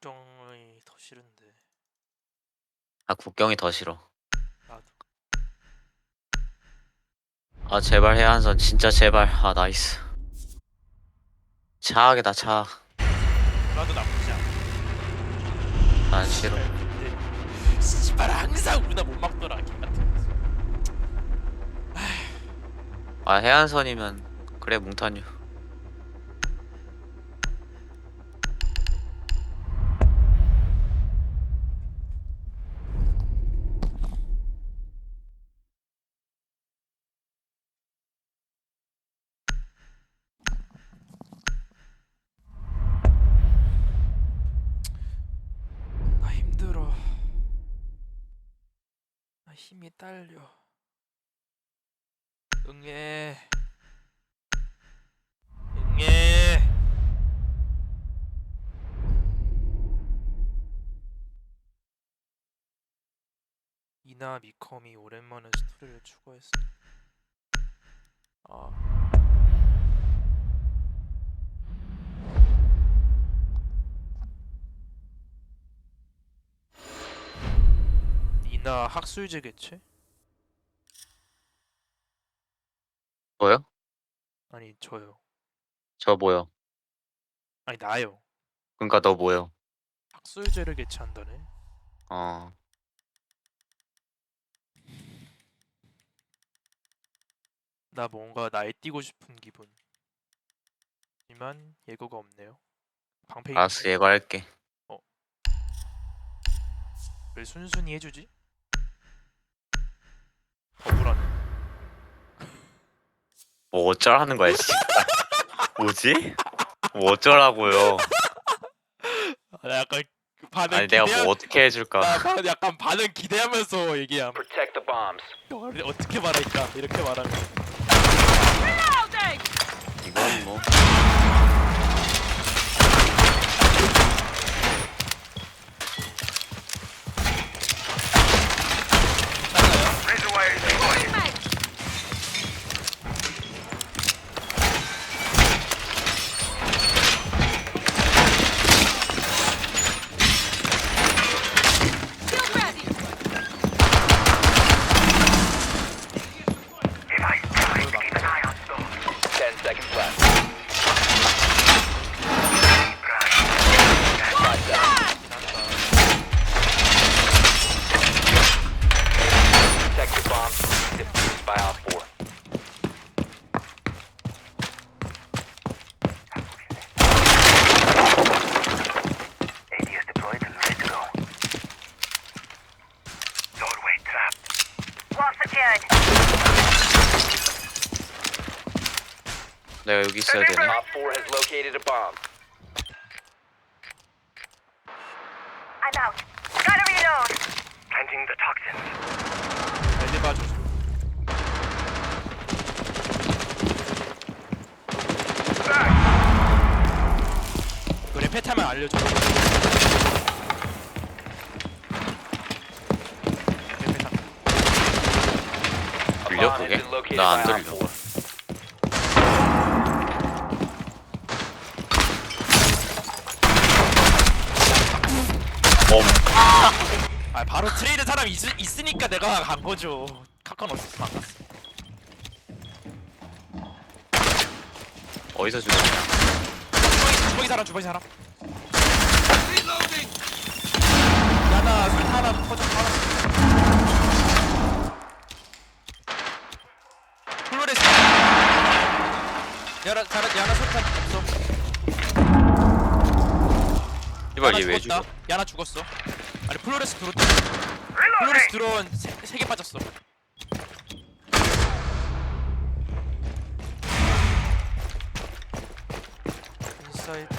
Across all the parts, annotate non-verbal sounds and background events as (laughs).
국경이 더 싫은데 아 국경이 더 싫어. 나도 아 제발 해안선 진짜 제발. 아 나이스. 차악이다 차악. 나도 나쁘지 않아 난 싫어. 근데 씨발 항상 우리나 못 막더라 같은. 아 해안선이면 그래 몽타뉴. 딸려. 응애. 응애. 이나 미컴이 오랜만에 스토리를 추가했어. 아 이나 학술제 개체? 뭐요? 아니 저요 저 뭐요? 아니 나요 그러니까 너 뭐요? 학술제를 개최한다네 어. 나 뭔가 날뛰고 싶은 기분 하지만 예고가 없네요 방패 알았어 예고할게. 왜 순순히 해주지? 억울하네 뭐 어쩌라는 거야 씨. 뭐지? 뭐 어쩌라고요? 아, 나 약간 그 반응 아니 내가 기대하... 뭐 어떻게 해줄까? 나 반- 약간 반응 기대하면서 얘기함 Protect the bombs. 형, 어떻게 말할까 이렇게 말하면 이건 뭐 Ten seconds left. Five down. Protect the bombs. Defused by Op 4. ADS deployed and ready to go. Doorway trapped. Wall secured. 내가 여기 있어야 되네. Op 4 has located a bomb. I'm out. Gotta reload. Planting the toxins. 잘 봐줘 그래 패타만 알려줘 들려 그게? 나 안 들려. 4. 엄. 아 바로 트레이드 사람 있, 있으니까 내가 간 거죠. 카카오 없으면 안 갔어? 어디서 주냐? 주먹이, 주먹이 사람 주먹이 사람. 야나 술 하나 퍼져 하나 플로레스. 야나 자라 야나 술탄 없어. 이발 야나 얘왜 죽었다. 죽어? 야나 죽었어 아니 플로레스 드론 플로레스 드론 세개 빠졌어 인사이트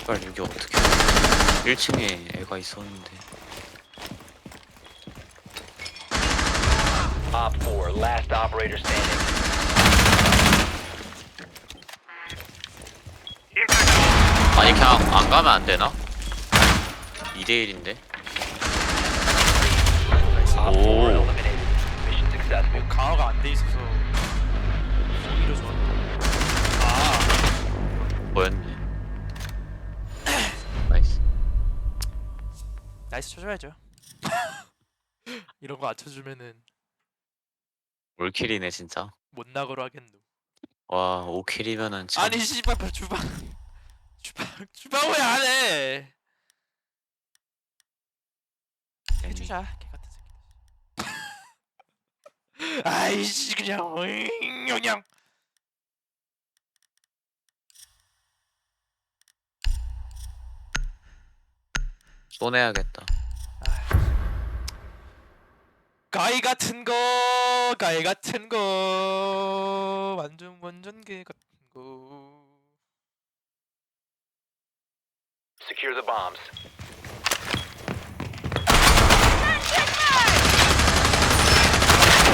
이발 여기 어떻게? 1층에 애가 있었는데. Op 4, last operator standing. 아니 그냥 안 가면 안 되나? 2대 1인데. Op 4 오. eliminated. Mission successful. 강화가 안 돼 있어서 좋았다. 아 보였네. 나이스. 나이스 쳐줘야죠. 이런 거 안 쳐주면은 올킬이네 진짜. 못 나가로 하겠노. 와 5킬이면은 참. 아니 씨발 주방 (laughs) 주방 주방 왜 안 해? 해주자 개 같은 새끼. (laughs) 아이씨 그냥 으잉, 그냥 쏘내야겠다. 가이 같은 거 가이 같은 거 완전 완전 개 같은 거. Secure the bombs.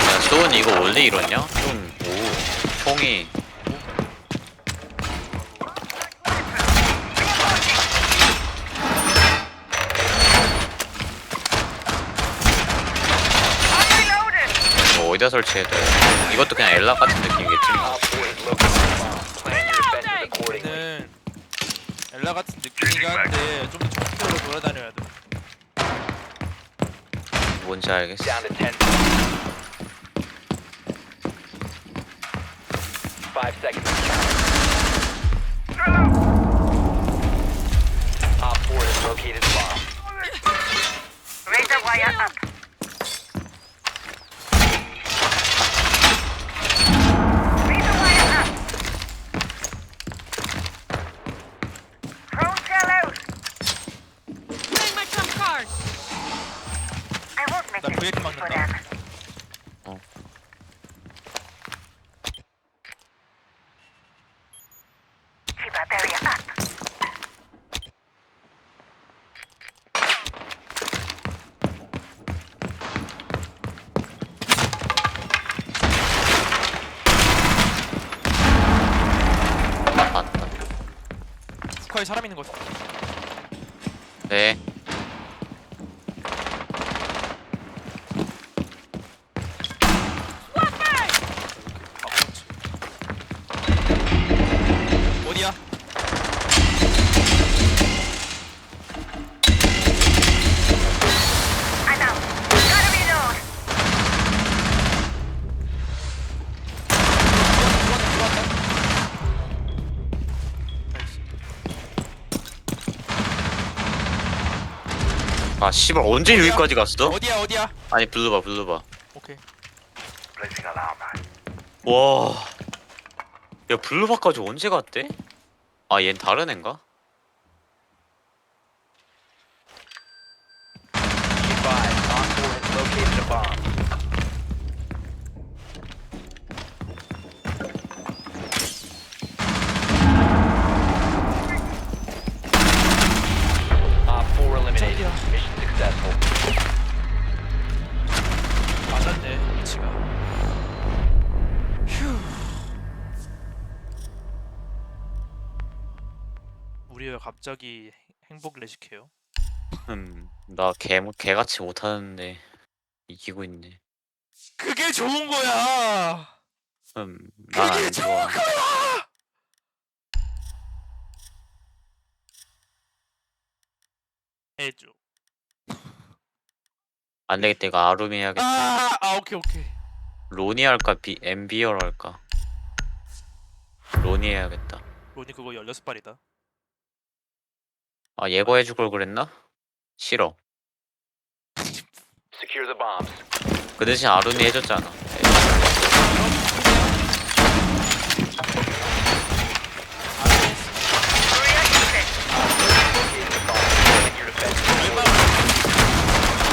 야, 쇼은 이거 원래 이러냐? 좀, 오, 총이. 어디다 설치해야 돼? 이것도 그냥 엘라 같은 느낌이겠지? Op 4 has located the bomb. Plan your defenses accordingly. 얘는 엘라 같은 느낌이긴 한데 좀더 적극적으로 돌아다녀야 돼. 뭔지 알겠어. Down to 10 Five seconds to count. Op 4 has located the bomb. Razor wire up. Razor wire up. Drone shell out. Playing my trump card. I won't make 나 it 브레이크 easy for 막는다. them. 어. Keep our barrier up. 맞다. 스쿼에 사람 있는 거 같아. 네. 아, 씨발, 언제 여기까지 갔어? 어디야 어디야? 아니, 블루바, 블루바. 오케이. Placing alarm. 와. 야, 블루바까지 언제 갔대? 아, 얜 다른 앤가? 갑자기 행복 레식해요? 음, 나 개, 개같이 못하는데, 이기고 있네. 그게 좋은 거야. 음, 난 그게 안 좋은 좋아. 거야. 해줘. (laughs) 안 되겠다, 이거 아룸이 해야겠다. 아, 아 오케이 오케이. 로니 할까, 비, 엠비어로 할까? 로니 해야겠다. 로니 그거 16발이다. 아, 예고해 줄 걸 그랬나? 싫어. Secure the bombs. 그 대신 아룸이 해줬잖아.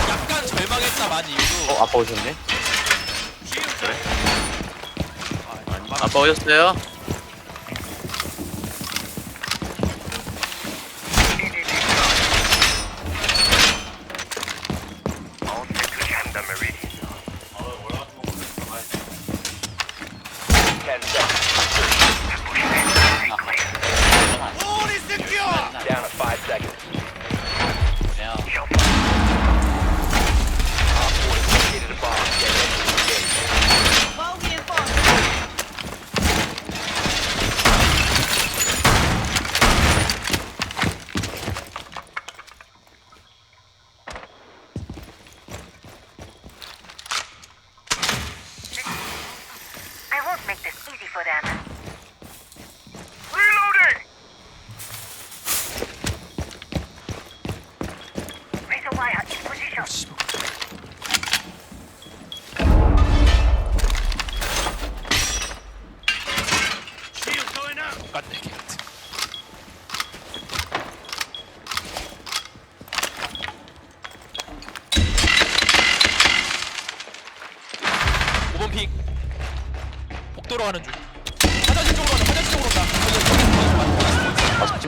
약간 절망했다 많이 이유도. 어, 아빠 오셨네? 그래? 아, 아빠 오셨어요?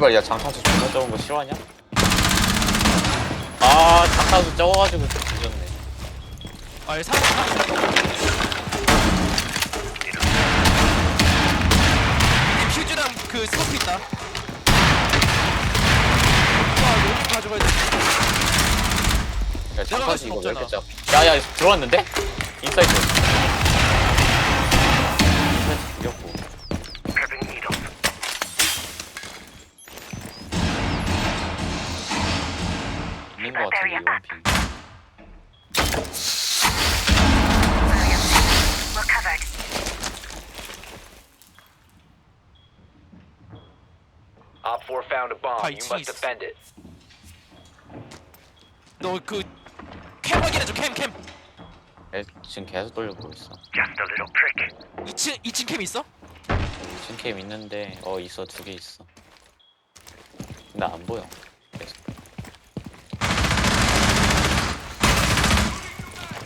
씨발 야 장탄수 존나 적은 거 싫어하냐? 아 장탄수 적어가지고 좀 늦었네 아, 사람 사람. 퓨즈랑 그 스코프 있다. 와, 여기 가져가야 돼. 야 들어갈 장탄수 순 이거 왜 이렇게 없잖아. 짜 야야 들어왔는데? 인사이드 인사이드 죽였고 거 같은데 이원핑 We're covered. Op 4 found a bomb. Ah, You must jeez. defend it. 너그 캠 확인해줘 캠 캠. 애 지금 계속 돌려보고 있어 Just a little prick. 2층 2층 캠 있어? 신캠 있는데 어 있어 두 개 있어 나 안 보여 계속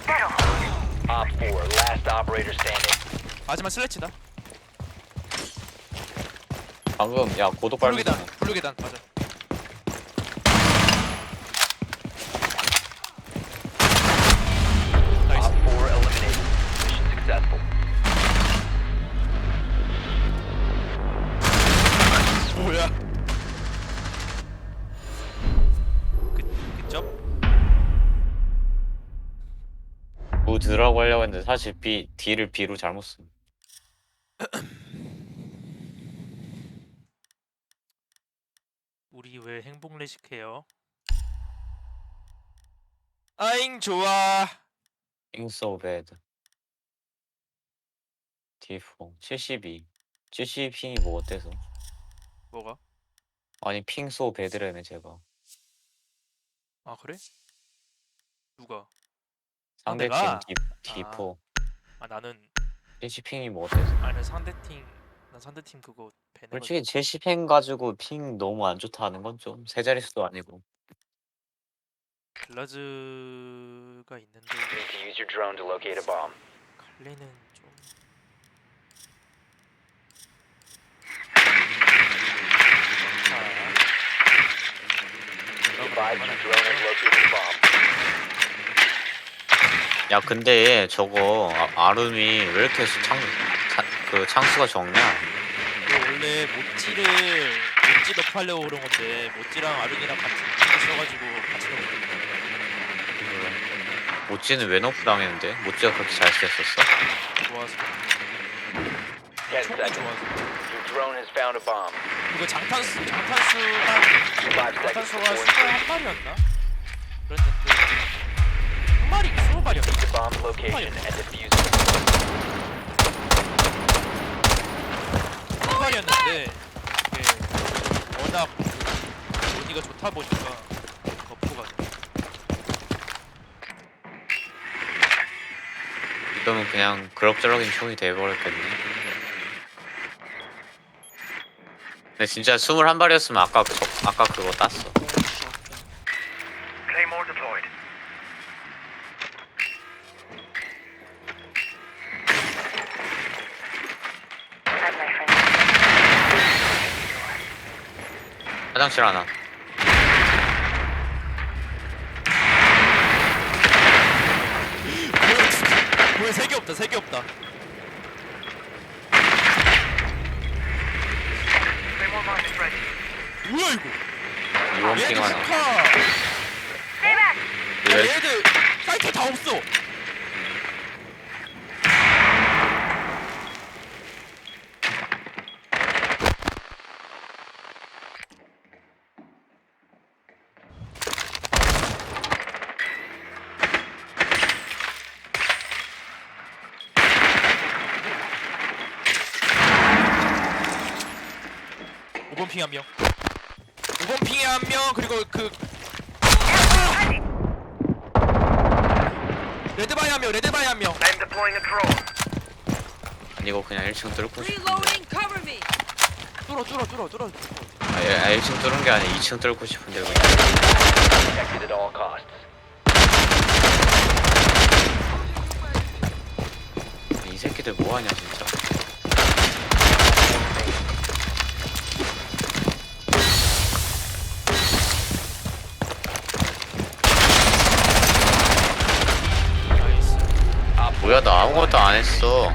That'll hold. Op 4, last operator standing. 마지막 슬래치다. 방금 야 고독 밟는 블루계단 블루계단 맞아. 드라고 하려고 했는데 사실 B D를 B로 잘못 쓴 (clears throat) 우리 왜 행복 레식해요? 아잉 좋아. Ping so bad D4 72 72 핑이 뭐 어때서 뭐가? 아니 핑 so bad라며 제가 아 그래? 누가? 상대팀 내가? D, D4 아 나는 70 핑이 뭐 어때서 아니 상대 팀. 난 상대 팀 그거 배는 솔직히 70핑 가지고 핑 너무 안 좋다 하는 건 좀 세 자릿수도 아니고 글라즈가 있는데 You need to use your drone to locate a bomb. 갈래는 좀. Advise your drone has located a bomb. 야 근데 저거 아, 아름이 왜 이렇게 창, 차, 그 창수가 적냐 그 원래 모찌를 모찌 업 하려고 그런 건데 모찌랑 아lun이랑 같이 팀을 써가지고 같이 넣은 모찌는 왜 너프 당했는데? 모찌가 그렇게 잘 쓰였었어? 좋아서 10 총이 seconds. 좋아서 Your drone has found a bomb. 그거 장탄수 장탄수가 5 seconds 장탄수가 before 한 마리였나? 그랬는데 한 마리 스무 마리였나? Bomb location and defuse it. 한 마리였는데 이게 워낙 논이가 좋다 보니까 버프가 이러면 그냥 그럭저럭인 총이 돼버렸겠네. 근데 진짜 21발이었으면 아까 그, 아까 그거 땄어 화장실 하나. 뭐야 세개 없다 세 개 없다. 뭐야 이거? 이원핑 얘들 하나 스카! 얘들 사이트 다 없어 오번 핑 한 명. 5번 핑에 한 명, 그리고 그 레드바이 한 명, 레드바이 한 명. I'm deploying a drone. 아니 이거 그냥 1층 뚫고 싶은데 Reloading, cover me. 뚫어 뚫어 뚫어 뚫어 아, 예, 아 1층 뚫은 게 아니라 2층 뚫고 싶은데 그냥. Protected at all costs. 이 새끼들 뭐하냐 진짜 뭐야? 나 아무것도 안 했어.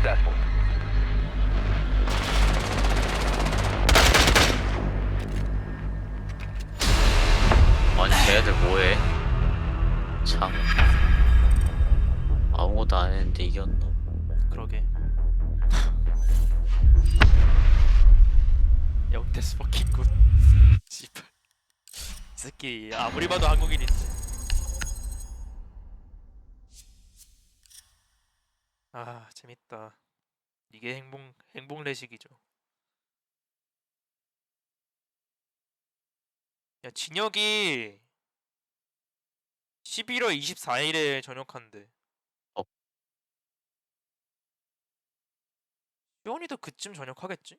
아니 쟤네들 뭐해? 참. 아무것도 안 했는데 이겼노. 그러게. 영태스 버킹 굿. 씨발. 이 새끼 아무리 봐도 한국인인데 아 재밌다 이게 행복 행복 레식이죠 야 진혁이 11월 24일에 전역한대 어. 시원이도 그쯤 전역하겠지?